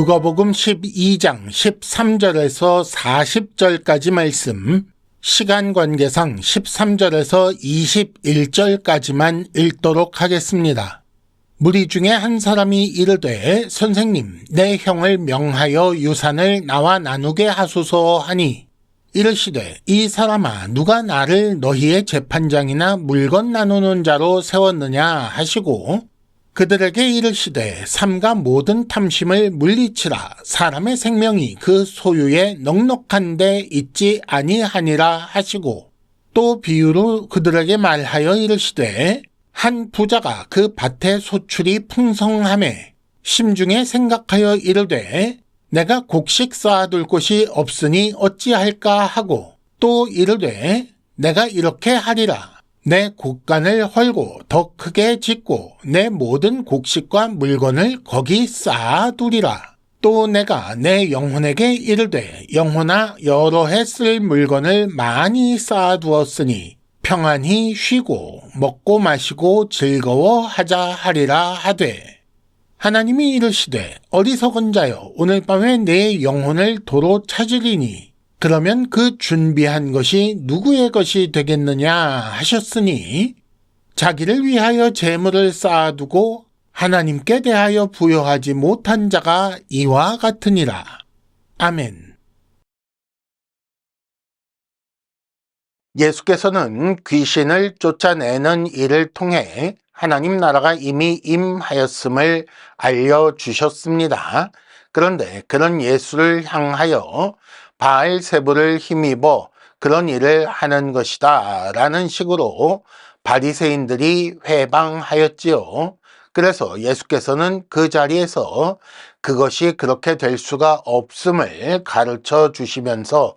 누가복음 12장 13절에서 40절까지 말씀, 시간 관계상 13절에서 21절까지만 읽도록 하겠습니다. 무리 중에 한 사람이 이르되 선생님 내 형을 명하여 유산을 나와 나누게 하소서 하니 이르시되 이 사람아 누가 나를 너희의 재판장이나 물건 나누는 자로 세웠느냐 하시고 그들에게 이르시되 삼가 모든 탐심을 물리치라. 사람의 생명이 그 소유에 넉넉한 데 있지 아니하니라 하시고 또 비유로 그들에게 말하여 이르시되 한 부자가 그 밭에 소출이 풍성함에 심중에 생각하여 이르되 내가 곡식 쌓아둘 곳이 없으니 어찌할까 하고 또 이르되 내가 이렇게 하리라 내 곡간을 헐고 더 크게 짓고 내 모든 곡식과 물건을 거기 쌓아두리라. 또 내가 내 영혼에게 이르되 영혼아 여러 해 쓸 물건을 많이 쌓아두었으니 평안히 쉬고 먹고 마시고 즐거워하자 하리라 하되 하나님이 이르시되 어리석은 자여 오늘 밤에 내 영혼을 도로 찾으리니 그러면 그 준비한 것이 누구의 것이 되겠느냐 하셨으니 자기를 위하여 재물을 쌓아두고 하나님께 대하여 부여하지 못한 자가 이와 같으니라. 아멘. 예수께서는 귀신을 쫓아내는 일을 통해 하나님 나라가 이미 임하였음을 알려주셨습니다. 그런데 그런 예수를 향하여 바알 세부를 힘입어 그런 일을 하는 것이다 라는 식으로 바리새인들이 회방하였지요. 그래서 예수께서는 그 자리에서 그것이 그렇게 될 수가 없음을 가르쳐 주시면서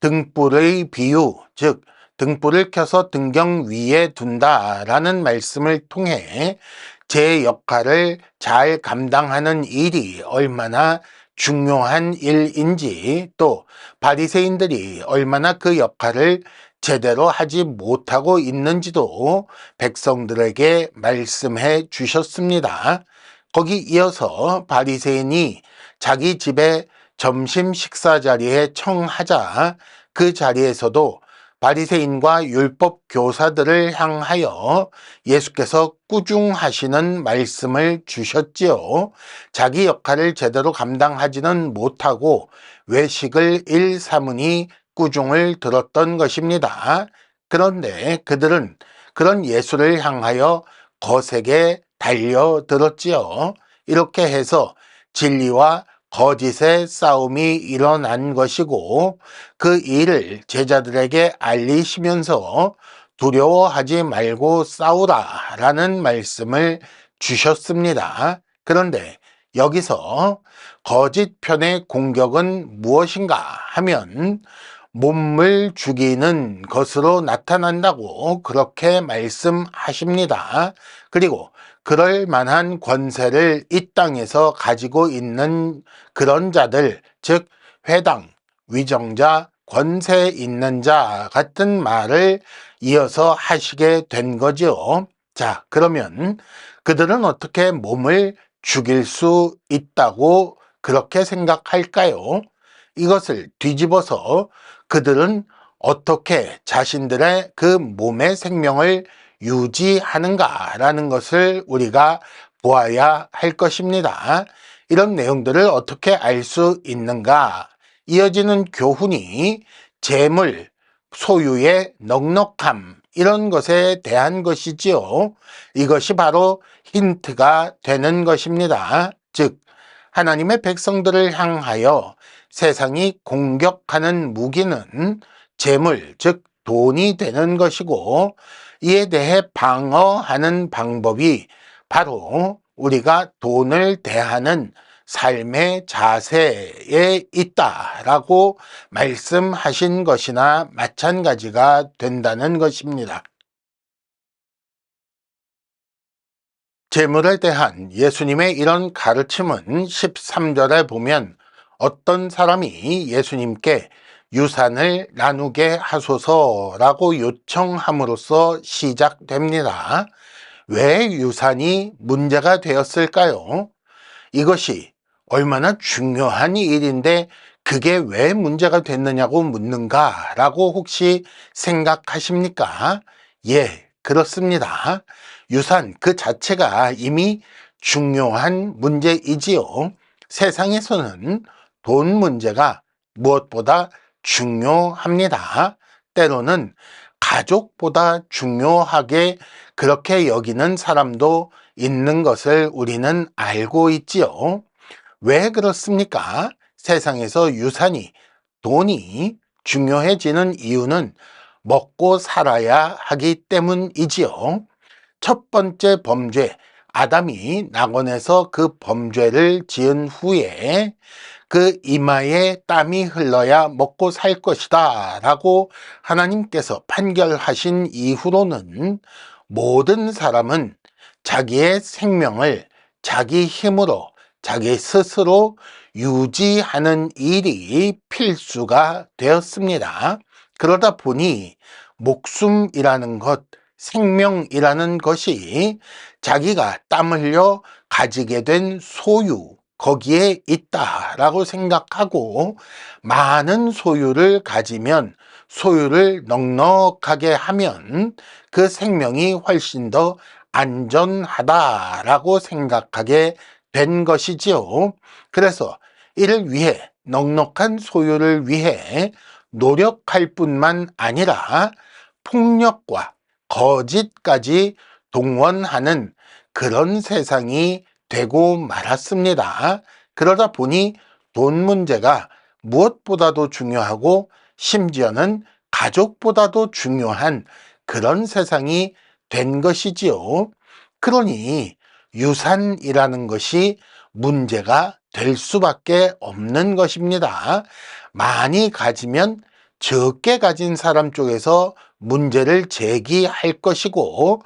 등불의 비유, 즉 등불을 켜서 등경 위에 둔다라는 말씀을 통해 제 역할을 잘 감당하는 일이 얼마나 중요한 일인지 또 바리새인들이 얼마나 그 역할을 제대로 하지 못하고 있는지도 백성들에게 말씀해 주셨습니다. 거기 이어서 바리새인이 자기 집에 점심 식사 자리에 청하자 그 자리에서도 바리새인과 율법 교사들을 향하여 예수께서 꾸중하시는 말씀을 주셨지요. 자기 역할을 제대로 감당하지는 못하고 외식을 일사문이 꾸중을 들었던 것입니다. 그런데 그들은 그런 예수를 향하여 거세게 달려들었지요. 이렇게 해서 진리와 거짓의 싸움이 일어난 것이고 그 일을 제자들에게 알리시면서 두려워하지 말고 싸우라 라는 말씀을 주셨습니다. 그런데 여기서 거짓 편의 공격은 무엇인가 하면 몸을 죽이는 것으로 나타난다고 그렇게 말씀하십니다. 그리고 그럴 만한 권세를 이 땅에서 가지고 있는 그런 자들, 즉, 회당, 위정자, 권세 있는 자 같은 말을 이어서 하시게 된 거죠. 자, 그러면 그들은 어떻게 몸을 죽일 수 있다고 그렇게 생각할까요? 이것을 뒤집어서 그들은 어떻게 자신들의 그 몸의 생명을 유지하는가라는 것을 우리가 보아야 할 것입니다. 이런 내용들을 어떻게 알 수 있는가? 이어지는 교훈이 재물, 소유의 넉넉함, 이런 것에 대한 것이지요. 이것이 바로 힌트가 되는 것입니다. 즉, 하나님의 백성들을 향하여 세상이 공격하는 무기는 재물, 즉 돈이 되는 것이고 이에 대해 방어하는 방법이 바로 우리가 돈을 대하는 삶의 자세에 있다라고 말씀하신 것이나 마찬가지가 된다는 것입니다. 재물에 대한 예수님의 이런 가르침은 13절에 보면 어떤 사람이 예수님께 유산을 나누게 하소서라고 요청함으로써 시작됩니다. 왜 유산이 문제가 되었을까요? 이것이 얼마나 중요한 일인데 그게 왜 문제가 됐느냐고 묻는가 라고 혹시 생각하십니까? 예, 그렇습니다. 유산 그 자체가 이미 중요한 문제이지요. 세상에서는 돈 문제가 무엇보다 중요합니다. 때로는 가족보다 중요하게 그렇게 여기는 사람도 있는 것을 우리는 알고 있지요. 왜 그렇습니까? 세상에서 유산이, 돈이 중요해지는 이유는 먹고 살아야 하기 때문이지요. 첫 번째 범죄, 아담이 낙원에서 그 범죄를 지은 후에 그 이마에 땀이 흘러야 먹고 살 것이다 라고 하나님께서 판결하신 이후로는 모든 사람은 자기의 생명을 자기 힘으로 자기 스스로 유지하는 일이 필수가 되었습니다. 그러다 보니 목숨이라는 것, 생명이라는 것이 자기가 땀 흘려 가지게 된 소유, 거기에 있다라고 생각하고 많은 소유를 가지면 소유를 넉넉하게 하면 그 생명이 훨씬 더 안전하다라고 생각하게 된 것이지요. 그래서 이를 위해 넉넉한 소유를 위해 노력할 뿐만 아니라 폭력과 거짓까지 동원하는 그런 세상이 되고 말았습니다. 그러다 보니 돈 문제가 무엇보다도 중요하고 심지어는 가족보다도 중요한 그런 세상이 된 것이지요. 그러니 유산이라는 것이 문제가 될 수밖에 없는 것입니다. 많이 가지면 적게 가진 사람 쪽에서 문제를 제기할 것이고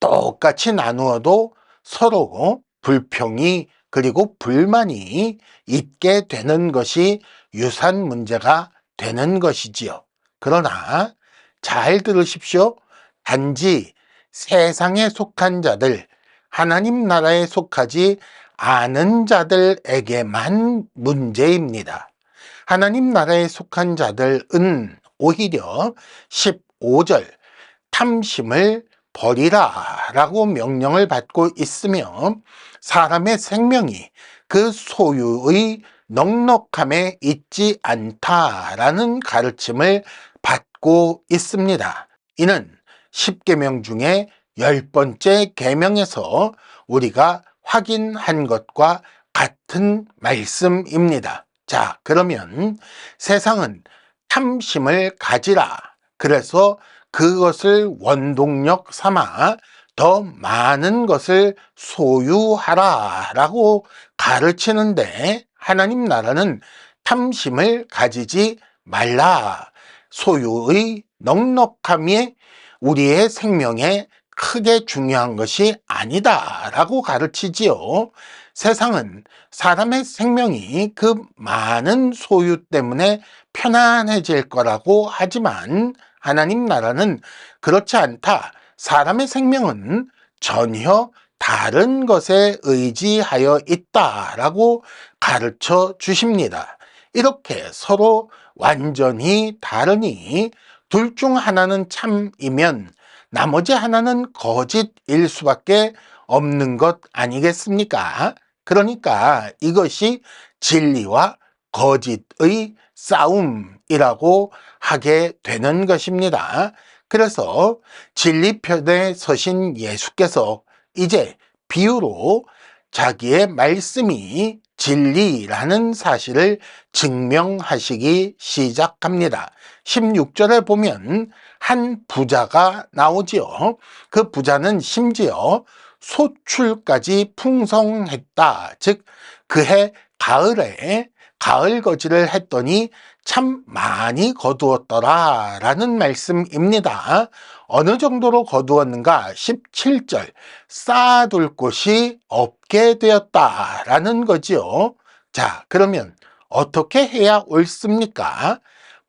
똑같이 나누어도 서로 불평이 그리고 불만이 있게 되는 것이 유산 문제가 되는 것이지요. 그러나 잘 들으십시오. 단지 세상에 속한 자들, 하나님 나라에 속하지 않은 자들에게만 문제입니다. 하나님 나라에 속한 자들은 오히려 15절 탐심을 버리라 라고 명령을 받고 있으며 사람의 생명이 그 소유의 넉넉함에 있지 않다라는 가르침을 받고 있습니다. 이는 10계명 중에 열 번째 계명에서 우리가 확인한 것과 같은 말씀입니다. 자, 그러면 세상은 탐심을 가지라. 그래서 그것을 원동력 삼아 더 많은 것을 소유하라 라고 가르치는데 하나님 나라는 탐심을 가지지 말라. 소유의 넉넉함이 우리의 생명에 크게 중요한 것이 아니다 라고 가르치지요. 세상은 사람의 생명이 그 많은 소유 때문에 편안해질 거라고 하지만 하나님 나라는 그렇지 않다. 사람의 생명은 전혀 다른 것에 의지하여 있다라고 가르쳐 주십니다. 이렇게 서로 완전히 다르니 둘 중 하나는 참이면 나머지 하나는 거짓일 수밖에 없는 것 아니겠습니까? 그러니까 이것이 진리와 거짓의 싸움이라고 하게 되는 것입니다. 그래서 진리편에 서신 예수께서 이제 비유로 자기의 말씀이 진리라는 사실을 증명하시기 시작합니다. 16절에 보면 한 부자가 나오지요. 그 부자는 심지어 소출까지 풍성했다. 즉, 그해 가을에 가을 거지를 했더니 참 많이 거두었더라 라는 말씀입니다. 어느 정도로 거두었는가? 17절. 쌓아둘 곳이 없게 되었다 라는 거지요. 자, 그러면 어떻게 해야 옳습니까?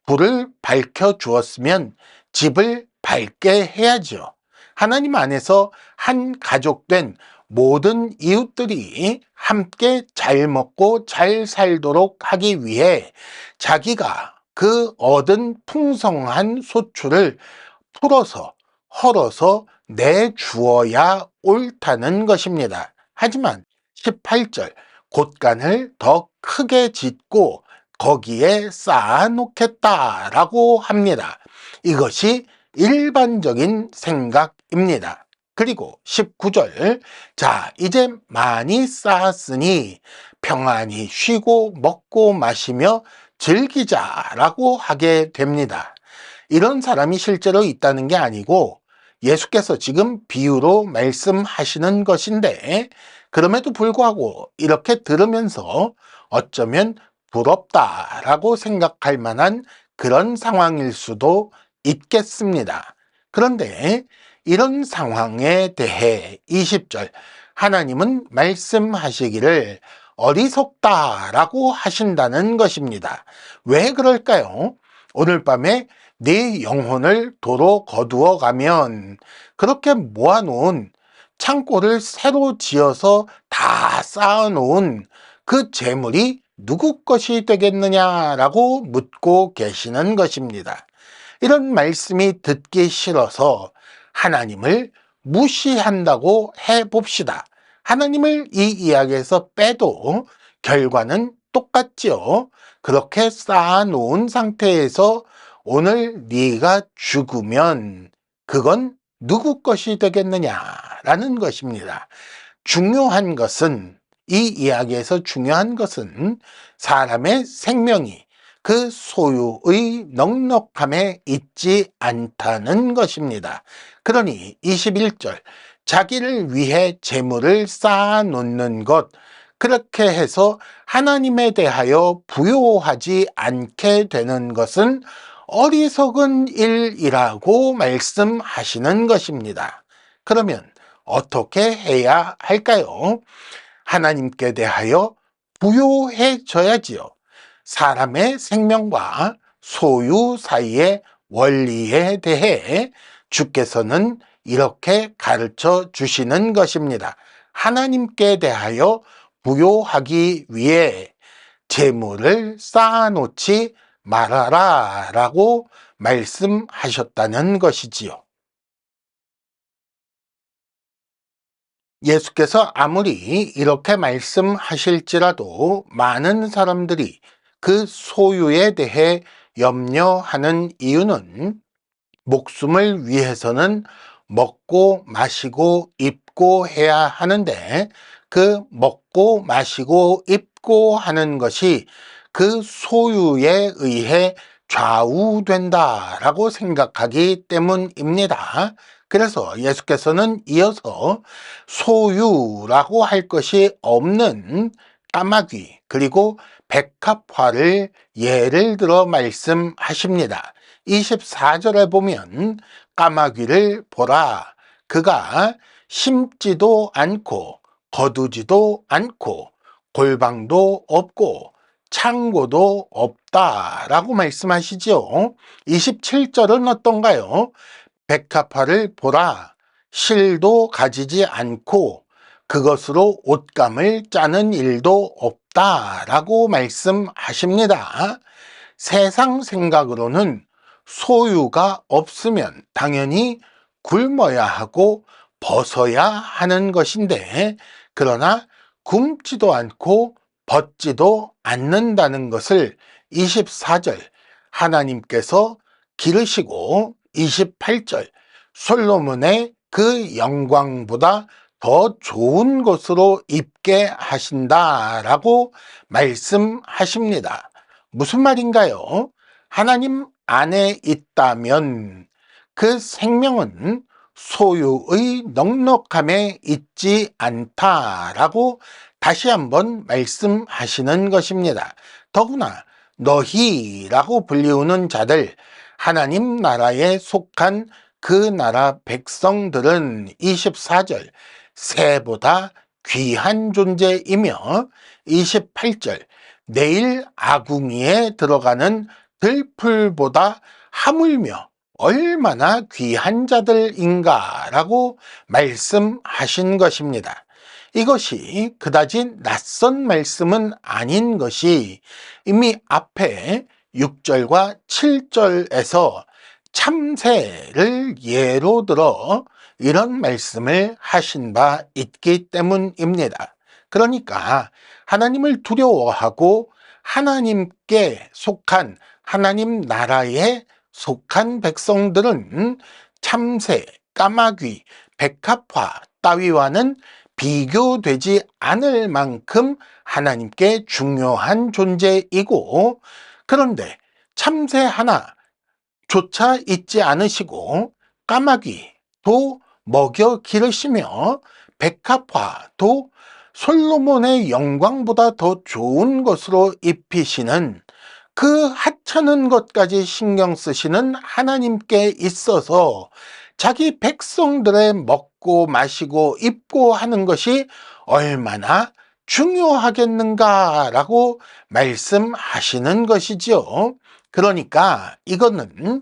불을 밝혀 주었으면 집을 밝게 해야죠. 하나님 안에서 한 가족 된 모든 이웃들이 함께 잘 먹고 잘 살도록 하기 위해 자기가 그 얻은 풍성한 소출을 풀어서 헐어서 내주어야 옳다는 것입니다. 하지만 18절 곳간을 더 크게 짓고 거기에 쌓아 놓겠다라고 합니다. 이것이 일반적인 생각입니다. 그리고 19절 자 이제 많이 쌓았으니 평안히 쉬고 먹고 마시며 즐기자라고 하게 됩니다. 이런 사람이 실제로 있다는 게 아니고 예수께서 지금 비유로 말씀하시는 것인데 그럼에도 불구하고 이렇게 들으면서 어쩌면 부럽다라고 생각할 만한 그런 상황일 수도 있겠습니다. 그런데 이런 상황에 대해 20절 하나님은 말씀하시기를 어리석다라고 하신다는 것입니다. 왜 그럴까요? 오늘 밤에 네 영혼을 도로 거두어 가면 그렇게 모아놓은 창고를 새로 지어서 다 쌓아놓은 그 재물이 누구 것이 되겠느냐라고 묻고 계시는 것입니다. 이런 말씀이 듣기 싫어서 하나님을 무시한다고 해봅시다. 하나님을 이 이야기에서 빼도 결과는 똑같지요. 그렇게 쌓아놓은 상태에서 오늘 네가 죽으면 그건 누구 것이 되겠느냐라는 것입니다. 중요한 것은 이 이야기에서 중요한 것은 사람의 생명이 그 소유의 넉넉함에 있지 않다는 것입니다. 그러니 21절 자기를 위해 재물을 쌓아 놓는 것 그렇게 해서 하나님에 대하여 부요하지 않게 되는 것은 어리석은 일이라고 말씀하시는 것입니다. 그러면 어떻게 해야 할까요? 하나님께 대하여 부요해져야지요. 사람의 생명과 소유 사이의 원리에 대해 주께서는 이렇게 가르쳐 주시는 것입니다. 하나님께 대하여 부요하기 위해 재물을 쌓아놓지 말아라 라고 말씀하셨다는 것이지요. 예수께서 아무리 이렇게 말씀하실지라도 많은 사람들이 그 소유에 대해 염려하는 이유는 목숨을 위해서는 먹고 마시고 입고 해야 하는데 그 먹고 마시고 입고 하는 것이 그 소유에 의해 좌우된다라고 생각하기 때문입니다. 그래서 예수께서는 이어서 소유라고 할 것이 없는 까마귀 그리고 백합화를 예를 들어 말씀하십니다. 24절에 보면 까마귀를 보라 그가 심지도 않고 거두지도 않고 골방도 없고 창고도 없다라고 말씀하시죠. 27절은 어떤가요? 백합화를 보라 실도 가지지 않고 그것으로 옷감을 짜는 일도 없다라고 말씀하십니다. 세상 생각으로는 소유가 없으면 당연히 굶어야 하고 벗어야 하는 것인데 그러나 굶지도 않고 벗지도 않는다는 것을 24절 하나님께서 기르시고 28절 솔로몬의 그 영광보다 더 좋은 것으로 입게 하신다라고 말씀하십니다. 무슨 말인가요? 하나님 안에 있다면 그 생명은 소유의 넉넉함에 있지 않다라고 다시 한번 말씀하시는 것입니다. 더구나 너희라고 불리우는 자들 하나님 나라에 속한 그 나라 백성들은 24절 새보다 귀한 존재이며 28절 내일 아궁이에 들어가는 들풀보다 하물며 얼마나 귀한 자들인가라고 말씀하신 것입니다. 이것이 그다지 낯선 말씀은 아닌 것이 이미 앞에 6절과 7절에서 참새를 예로 들어 이런 말씀을 하신 바 있기 때문입니다. 그러니까 하나님을 두려워하고 하나님께 속한 하나님 나라에 속한 백성들은 참새, 까마귀, 백합화 따위와는 비교되지 않을 만큼 하나님께 중요한 존재이고 그런데 참새 하나 조차 잊지 않으시고 까마귀도 먹여 기르시며 백합화도 솔로몬의 영광보다 더 좋은 것으로 입히시는 그 하찮은 것까지 신경 쓰시는 하나님께 있어서 자기 백성들의 먹고 마시고 입고 하는 것이 얼마나 중요하겠는가 라고 말씀하시는 것이지요. 그러니까 이거는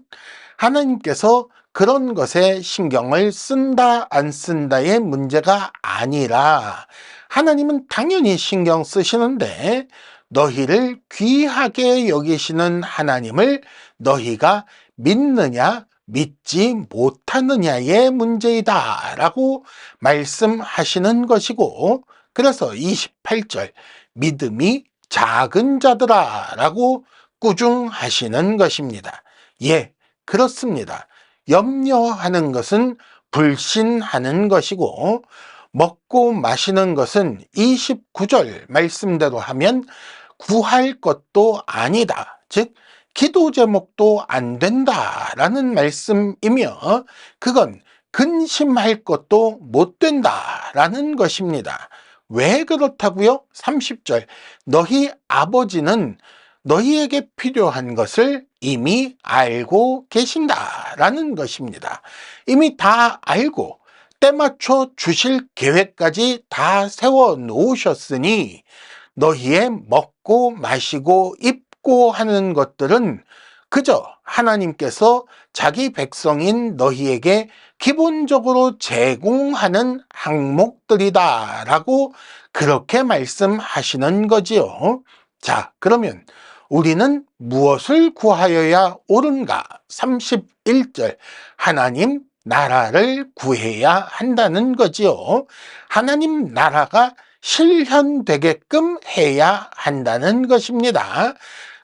하나님께서 그런 것에 신경을 쓴다 안 쓴다의 문제가 아니라 하나님은 당연히 신경 쓰시는데 너희를 귀하게 여기시는 하나님을 너희가 믿느냐 믿지 못하느냐의 문제이다 라고 말씀하시는 것이고 그래서 28절 믿음이 작은 자들아 라고 꾸중하시는 것입니다. 예, 그렇습니다. 염려하는 것은 불신하는 것이고 먹고 마시는 것은 29절 말씀대로 하면 구할 것도 아니다. 즉 기도 제목도 안 된다라는 말씀이며 그건 근심할 것도 못 된다라는 것입니다. 왜 그렇다고요? 30절 너희 아버지는 너희에게 필요한 것을 이미 알고 계신다라는 것입니다. 이미 다 알고 때맞춰 주실 계획까지 다 세워 놓으셨으니 너희의 먹고 마시고 입고 하는 것들은 그저 하나님께서 자기 백성인 너희에게 기본적으로 제공하는 항목들이다 라고 그렇게 말씀하시는 거지요. 자, 그러면 우리는 무엇을 구하여야 옳은가? 31절. 하나님 나라를 구해야 한다는 거지요. 하나님 나라가 실현되게끔 해야 한다는 것입니다.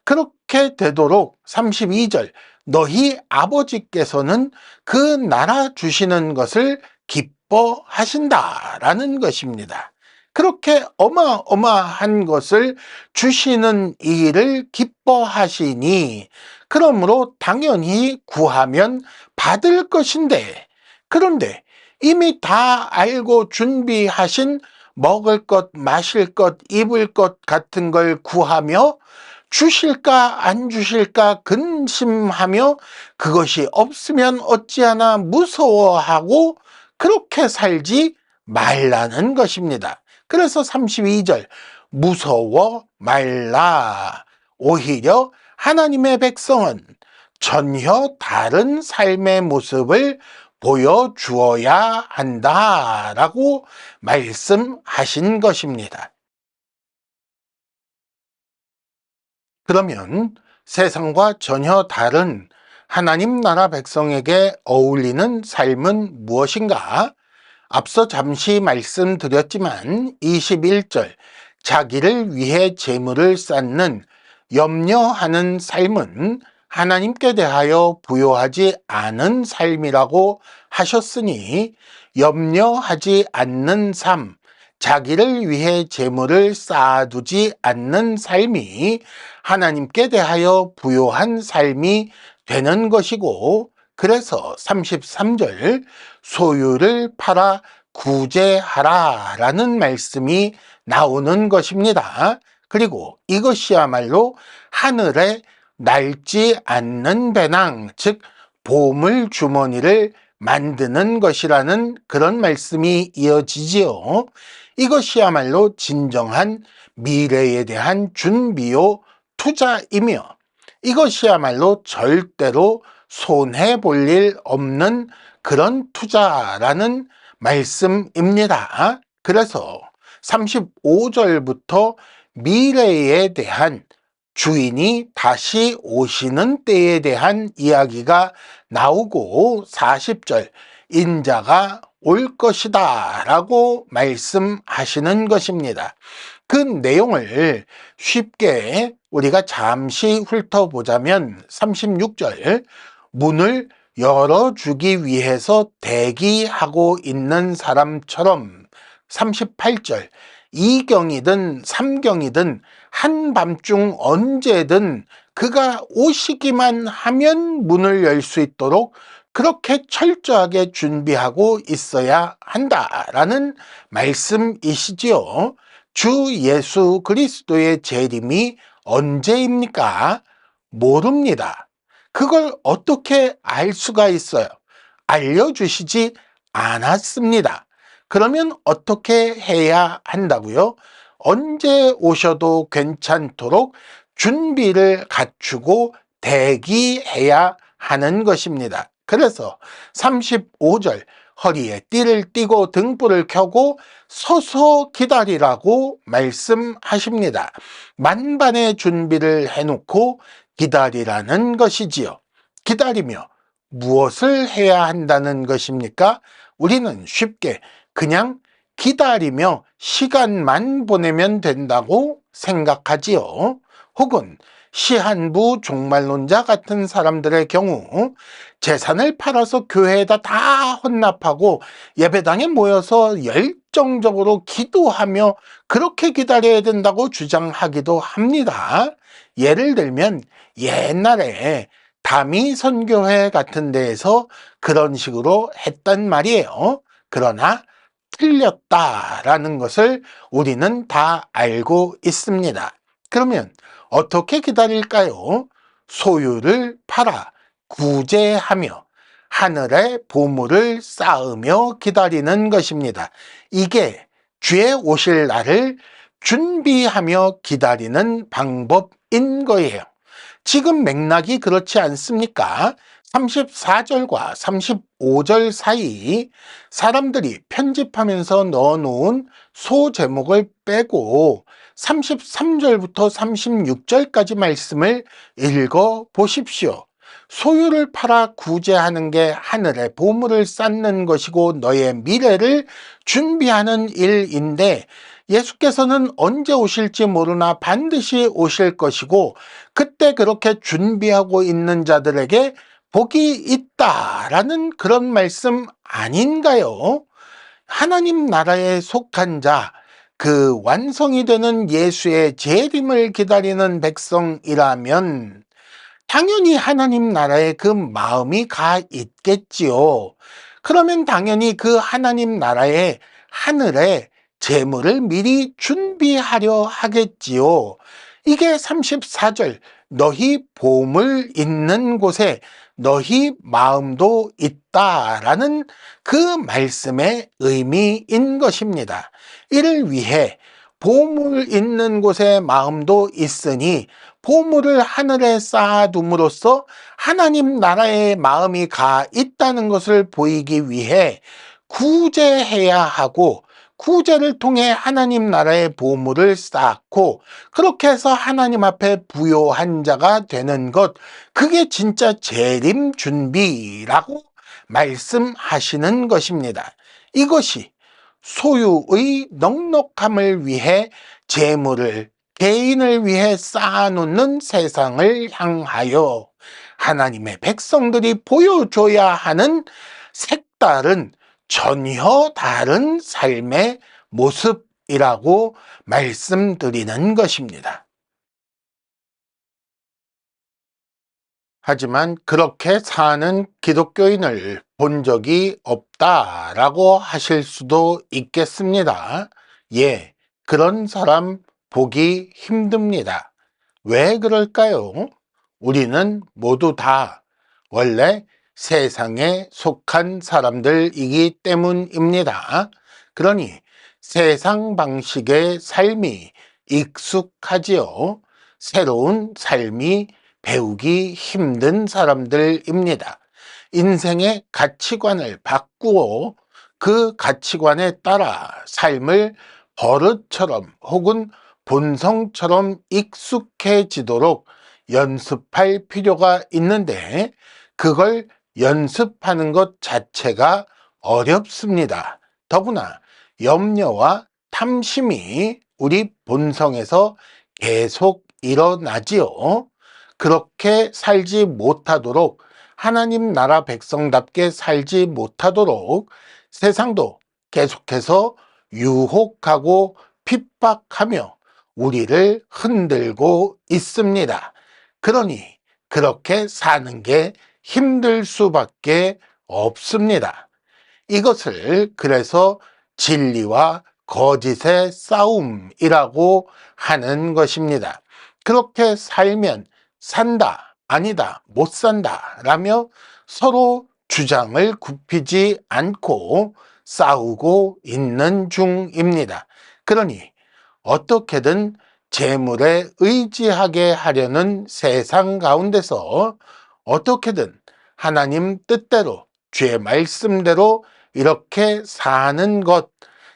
그렇게 되도록 32절 너희 아버지께서는 그 나라 주시는 것을 기뻐하신다라는 것입니다. 그렇게 어마어마한 것을 주시는 일을 기뻐하시니 그러므로 당연히 구하면 받을 것인데 그런데 이미 다 알고 준비하신 먹을 것, 마실 것, 입을 것 같은 걸 구하며 주실까 안 주실까 근심하며 그것이 없으면 어찌하나 무서워하고 그렇게 살지 말라는 것입니다. 그래서 32절 무서워 말라 오히려 하나님의 백성은 전혀 다른 삶의 모습을 보여주어야 한다라고 말씀하신 것입니다. 그러면 세상과 전혀 다른 하나님 나라 백성에게 어울리는 삶은 무엇인가? 앞서 잠시 말씀드렸지만 21절 자기를 위해 재물을 쌓는 염려하는 삶은 하나님께 대하여 부여하지 않은 삶이라고 하셨으니 염려하지 않는 삶, 자기를 위해 재물을 쌓아두지 않는 삶이 하나님께 대하여 부여한 삶이 되는 것이고 그래서 33절 소유를 팔아 구제하라 라는 말씀이 나오는 것입니다. 그리고 이것이야말로 하늘에 날지 않는 배낭, 즉 보물 주머니를 만드는 것이라는 그런 말씀이 이어지지요. 이것이야말로 진정한 미래에 대한 준비요 투자이며 이것이야말로 절대로 손해 볼 일 없는 그런 투자라는 말씀입니다. 그래서 35절부터 미래에 대한 주인이 다시 오시는 때에 대한 이야기가 나오고 40절 인자가 올 것이다 라고 말씀하시는 것입니다. 그 내용을 쉽게 우리가 잠시 훑어보자면 36절 문을 열어주기 위해서 대기하고 있는 사람처럼 38절 이경이든 삼경이든 한밤중 언제든 그가 오시기만 하면 문을 열 수 있도록 그렇게 철저하게 준비하고 있어야 한다라는 말씀이시지요. 주 예수 그리스도의 재림이 언제입니까? 모릅니다. 그걸 어떻게 알 수가 있어요? 알려주시지 않았습니다. 그러면 어떻게 해야 한다고요? 언제 오셔도 괜찮도록 준비를 갖추고 대기해야 하는 것입니다. 그래서 35절 허리에 띠를 띠고 등불을 켜고 서서 기다리라고 말씀하십니다. 만반의 준비를 해놓고 기다리라는 것이지요. 기다리며 무엇을 해야 한다는 것입니까? 우리는 쉽게 그냥 기다리며 시간만 보내면 된다고 생각하지요. 혹은 시한부 종말론자 같은 사람들의 경우 재산을 팔아서 교회에다 다 헌납하고 예배당에 모여서 열 정적으로 기도하며 그렇게 기다려야 된다고 주장하기도 합니다. 예를 들면 옛날에 다미 선교회 같은 데에서 그런 식으로 했단 말이에요. 그러나 틀렸다라는 것을 우리는 다 알고 있습니다. 그러면 어떻게 기다릴까요? 소유를 팔아 구제하며 하늘의 보물을 쌓으며 기다리는 것입니다. 이게 주의 오실 날을 준비하며 기다리는 방법인 거예요. 지금 맥락이 그렇지 않습니까? 34절과 35절 사이 사람들이 편집하면서 넣어놓은 소 제목을 빼고 33절부터 36절까지 말씀을 읽어 보십시오. 소유를 팔아 구제하는 게 하늘의 보물을 쌓는 것이고 너의 미래를 준비하는 일인데 예수께서는 언제 오실지 모르나 반드시 오실 것이고 그때 그렇게 준비하고 있는 자들에게 복이 있다라는 그런 말씀 아닌가요? 하나님 나라에 속한 자, 그 완성이 되는 예수의 재림을 기다리는 백성이라면 당연히 하나님 나라에 그 마음이 가 있겠지요. 그러면 당연히 그 하나님 나라의 하늘에 재물을 미리 준비하려 하겠지요. 이게 34절 너희 보물 있는 곳에 너희 마음도 있다라는 그 말씀의 의미인 것입니다. 이를 위해 보물 있는 곳에 마음도 있으니 보물을 하늘에 쌓아둠으로써 하나님 나라의 마음이 가 있다는 것을 보이기 위해 구제해야 하고 구제를 통해 하나님 나라의 보물을 쌓고 그렇게 해서 하나님 앞에 부요한 자가 되는 것 그게 진짜 재림 준비라고 말씀하시는 것입니다. 이것이 소유의 넉넉함을 위해 재물을 개인을 위해 쌓아놓는 세상을 향하여 하나님의 백성들이 보여줘야 하는 색다른 전혀 다른 삶의 모습이라고 말씀드리는 것입니다. 하지만 그렇게 사는 기독교인을 본 적이 없다라고 하실 수도 있겠습니다. 예, 그런 사람 보기 힘듭니다. 왜 그럴까요? 우리는 모두 다 원래 세상에 속한 사람들이기 때문입니다. 그러니 세상 방식의 삶이 익숙하지요. 새로운 삶이 배우기 힘든 사람들입니다. 인생의 가치관을 바꾸어 그 가치관에 따라 삶을 버릇처럼 혹은 본성처럼 익숙해지도록 연습할 필요가 있는데 그걸 연습하는 것 자체가 어렵습니다. 더구나 염려와 탐심이 우리 본성에서 계속 일어나지요. 그렇게 살지 못하도록 하나님 나라 백성답게 살지 못하도록 세상도 계속해서 유혹하고 핍박하며 우리를 흔들고 있습니다. 그러니 그렇게 사는 게 힘들 수밖에 없습니다. 이것을 그래서 진리와 거짓의 싸움이라고 하는 것입니다. 그렇게 살면 산다, 아니다, 못 산다 라며 서로 주장을 굽히지 않고 싸우고 있는 중입니다. 그러니 어떻게든 재물에 의지하게 하려는 세상 가운데서 어떻게든 하나님 뜻대로 주의 말씀대로 이렇게 사는 것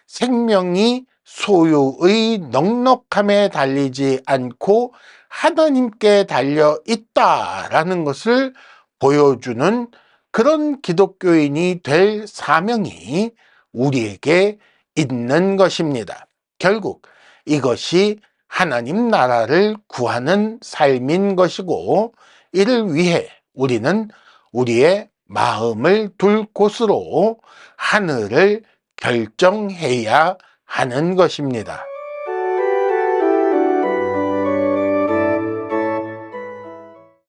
생명이 소유의 넉넉함에 달리지 않고 하나님께 달려 있다라는 것을 보여주는 그런 기독교인이 될 사명이 우리에게 있는 것입니다. 결국 이것이 하나님 나라를 구하는 삶인 것이고 이를 위해 우리는 우리의 마음을 둘 곳으로 하늘을 결정해야 하는 것입니다.